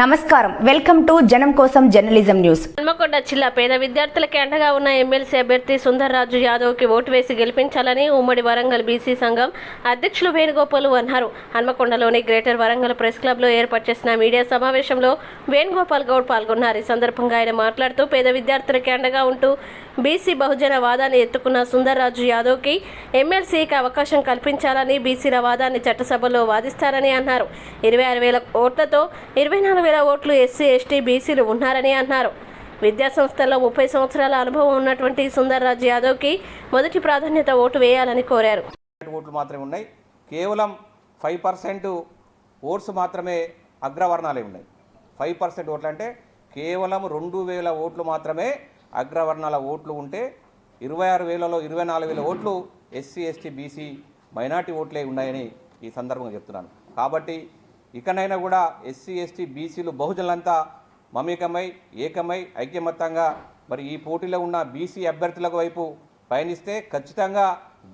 నమస్కారం. Welcome to జనం కోసం జర్నలిజం న్యూస్. హన్మకొండ జిల్లా పేద విద్యార్థులకి అండగా ఉన్న ఎమ్మెల్సీ అభ్యర్థి సుందర్రాజు యాదవ్కి ఓటు వేసి గెలిపించాలని ఉమ్మడి వరంగల్ బీసీ సంఘం అధ్యక్షులు వేణుగోపాల్ అన్నారు. హన్మకొండలోని గ్రేటర్ వరంగల్ ప్రెస్ క్లబ్లో ఏర్పాటు చేసిన మీడియా సమావేశంలో వేణుగోపాల్ గౌడ్ పాల్గొన్నారు. ఈ సందర్భంగా ఆయన మాట్లాడుతూ పేద విద్యార్థులకి అండగా ఉంటూ బీసీ బహుజన వాదాన్ని ఎత్తుకున్న సుందర్రాజు యాదవ్కి ఎమ్మెల్సీకి అవకాశం కల్పించాలని బీసీల వాదాన్ని చట్టసభలో వాదిస్తారని అన్నారు. ఇరవై ఆరు వేల ఓట్లతో ఇరవై నాలుగు వేల ఓట్లు ఎస్సీ ఎస్టీ బీసీలు ఉన్నారని అన్నారు. విద్యాసంస్థల్లో ముప్పై సంవత్సరాల అనుభవం ఉన్నటువంటి సుందర్రాజు యాదవ్కి మొదటి ప్రాధాన్యత ఓటు వేయాలని కోరారు. ఓట్లు మాత్రమే ఉన్నాయి. కేవలం ఫైవ్ పర్సెంట్ ఓట్స్ మాత్రమే అగ్రవర్ణాలే ఉన్నాయి. ఫైవ్ పర్సెంట్ ఓట్లు అంటే కేవలం రెండు వేల ఓట్లు మాత్రమే అగ్రవర్ణాల ఓట్లు ఉంటే ఇరవై ఆరు వేలలో ఇరవై నాలుగు వేల ఓట్లు ఎస్సీ ఎస్టీ బీసీ మైనార్టీ ఓట్లే ఉన్నాయని ఈ సందర్భంగా చెప్తున్నాను. కాబట్టి ఇకనైనా కూడా ఎస్సీ ఎస్టీ బీసీలు బహుజనులంతా మమేకమై ఏకమై ఐక్యమత్తంగా మరి ఈ పోటీలో ఉన్న బీసీ అభ్యర్థులకు వైపు పయనిస్తే ఖచ్చితంగా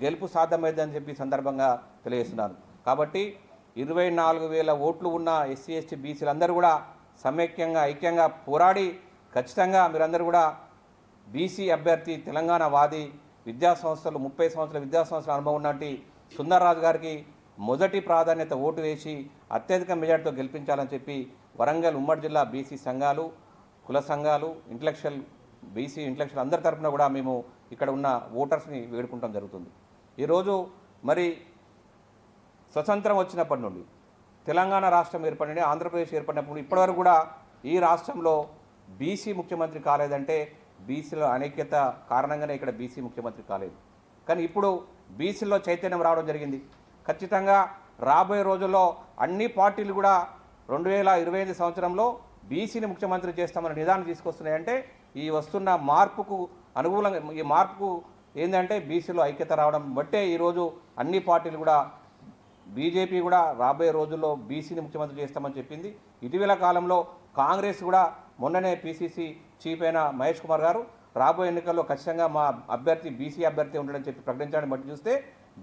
గెలుపు సాధ్యమైందని చెప్పి సందర్భంగా తెలియజేస్తున్నాను. కాబట్టి ఇరవై నాలుగు వేల ఓట్లు ఉన్న ఎస్సీ ఎస్టీ బీసీలందరూ కూడా సమైక్యంగా ఐక్యంగా పోరాడి ఖచ్చితంగా మీరందరూ కూడా బీసీ అభ్యర్థి తెలంగాణ వాది విద్యా సంస్థలు ముప్పై సంవత్సరాల విద్యా సంస్థల అనుభవం ఉన్నటి సుందర్రాజు గారికి మొదటి ప్రాధాన్యత ఓటు వేసి అత్యధిక మెజార్టీతో గెలిపించాలని చెప్పి వరంగల్ ఉమ్మడి జిల్లా బీసీ సంఘాలు కుల సంఘాలు ఇంటలెక్చువల్ బీసీ ఇంటలెక్చువల్ అందరి తరఫున కూడా మేము ఇక్కడ ఉన్న ఓటర్స్ని వేడుకుంటాం జరుగుతుంది. ఈరోజు మరి స్వతంత్రం వచ్చినప్పటి నుండి తెలంగాణ రాష్ట్రం ఏర్పడిన ఆంధ్రప్రదేశ్ ఏర్పడినప్పుడు ఇప్పటివరకు కూడా ఈ రాష్ట్రంలో బీసీ ముఖ్యమంత్రి కాలేదంటే బీసీలో అనేక్యత కారణంగానే ఇక్కడ బీసీ ముఖ్యమంత్రి కాలేదు. కానీ ఇప్పుడు బీసీలో చైతన్యం రావడం జరిగింది. ఖచ్చితంగా రాబోయే రోజుల్లో అన్ని పార్టీలు కూడా రెండు వేల ఇరవై ఐదు సంవత్సరంలో బీసీని ముఖ్యమంత్రి చేస్తామని నిదానం తీసుకొస్తున్నాయంటే ఈ వస్తున్న మార్పుకు అనుకూలంగా ఈ మార్పుకు ఏంటంటే బీసీలో ఐక్యత రావడం బట్టే ఈరోజు అన్ని పార్టీలు కూడా బీజేపీ కూడా రాబోయే రోజుల్లో బీసీని ముఖ్యమంత్రి చేస్తామని చెప్పింది. ఇటీవల కాలంలో కాంగ్రెస్ కూడా మొన్ననే పీసీసీ చీఫ్ అయిన మహేష్ కుమార్ గారు రాబోయే ఎన్నికల్లో ఖచ్చితంగా మా అభ్యర్థి బీసీ అభ్యర్థి ఉండడని చెప్పి ప్రకటించడానికి బట్టి చూస్తే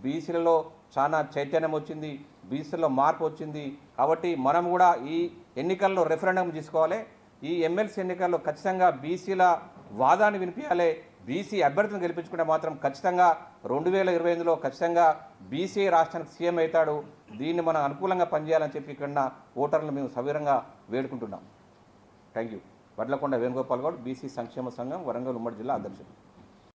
బీసీలలో చాలా చైతన్యం వచ్చింది బీసీలో మార్పు వచ్చింది. కాబట్టి మనం కూడా ఈ ఎన్నికల్లో రెఫరెండం తీసుకోవాలి. ఈ ఎమ్మెల్సీ ఎన్నికల్లో ఖచ్చితంగా బీసీల వాదాన్ని వినిపించాలి బీసీ అభ్యర్థిని గెలిపించుకుంటే మాత్రం ఖచ్చితంగా రెండు వేల ఇరవై ఐదులో ఖచ్చితంగా బీసీ రాష్ట్రానికి సీఎం అవుతాడు. దీన్ని మనం అనుకూలంగా పనిచేయాలని చెప్పి ఇక్కడ ఓటర్లను మేము సవిరంగా వేడుకుంటున్నాం. Thank you Vadlakonda Venugopal Goud BC సంక్షేమ సంఘం వరంగల్ ఉమ్మడి జిల్లా అధ్యక్షుడు.